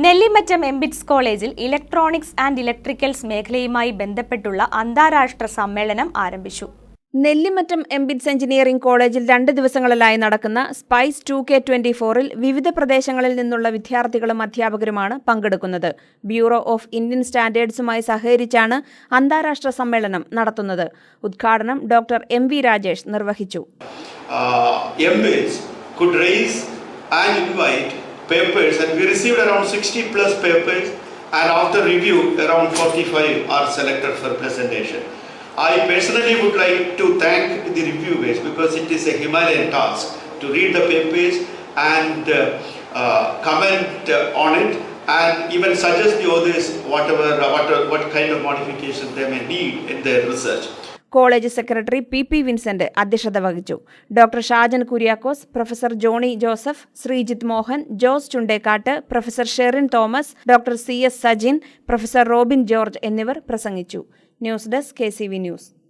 Nellimattam MBITS കോളേജിൽ electronics and electricals മേഖലയുമായി ബന്ധപ്പെട്ടുള്ള അന്താരാഷ്ട്ര സമ്മേളനം ആരംഭിച്ചു. നെല്ലിമറ്റം എംബിറ്റ്സ് എഞ്ചിനീയറിംഗ് കോളേജിൽ രണ്ട് ദിവസങ്ങളിലായി നടക്കുന്ന സ്പൈസ് ടു കെ ട്വന്റി ഫോറിൽ വിവിധ പ്രദേശങ്ങളിൽ നിന്നുള്ള വിദ്യാർത്ഥികളും അധ്യാപകരുമാണ് പങ്കെടുക്കുന്നത്. ബ്യൂറോ ഓഫ് ഇന്ത്യൻ സ്റ്റാൻഡേർഡ്സുമായി സഹകരിച്ചാണ് അന്താരാഷ്ട്ര സമ്മേളനം നടത്തുന്നത്. ഉദ്ഘാടനം ഡോക്ടർ എം വി രാജേഷ് നിർവഹിച്ചു. Papers and we received around 60 plus papers and after review around 45 are selected for presentation. I personally would like to thank the reviewers because it is a Himalayan task to read the papers and uh, uh, comment uh, on it and even suggest the authors whatever, whatever what kind of modification they may need in their research. College secretary P P Vincent അധ്യക്ഷത വഹിച്ചു. Doctor Shajan Kuriakose professor Johny Joseph Sreejith Mohan Jose Chundekkad professor Sherin Thomas doctor C S Sajin professor Robin George എന്നിവർ പ്രസംഗിച്ചു. News desk K news.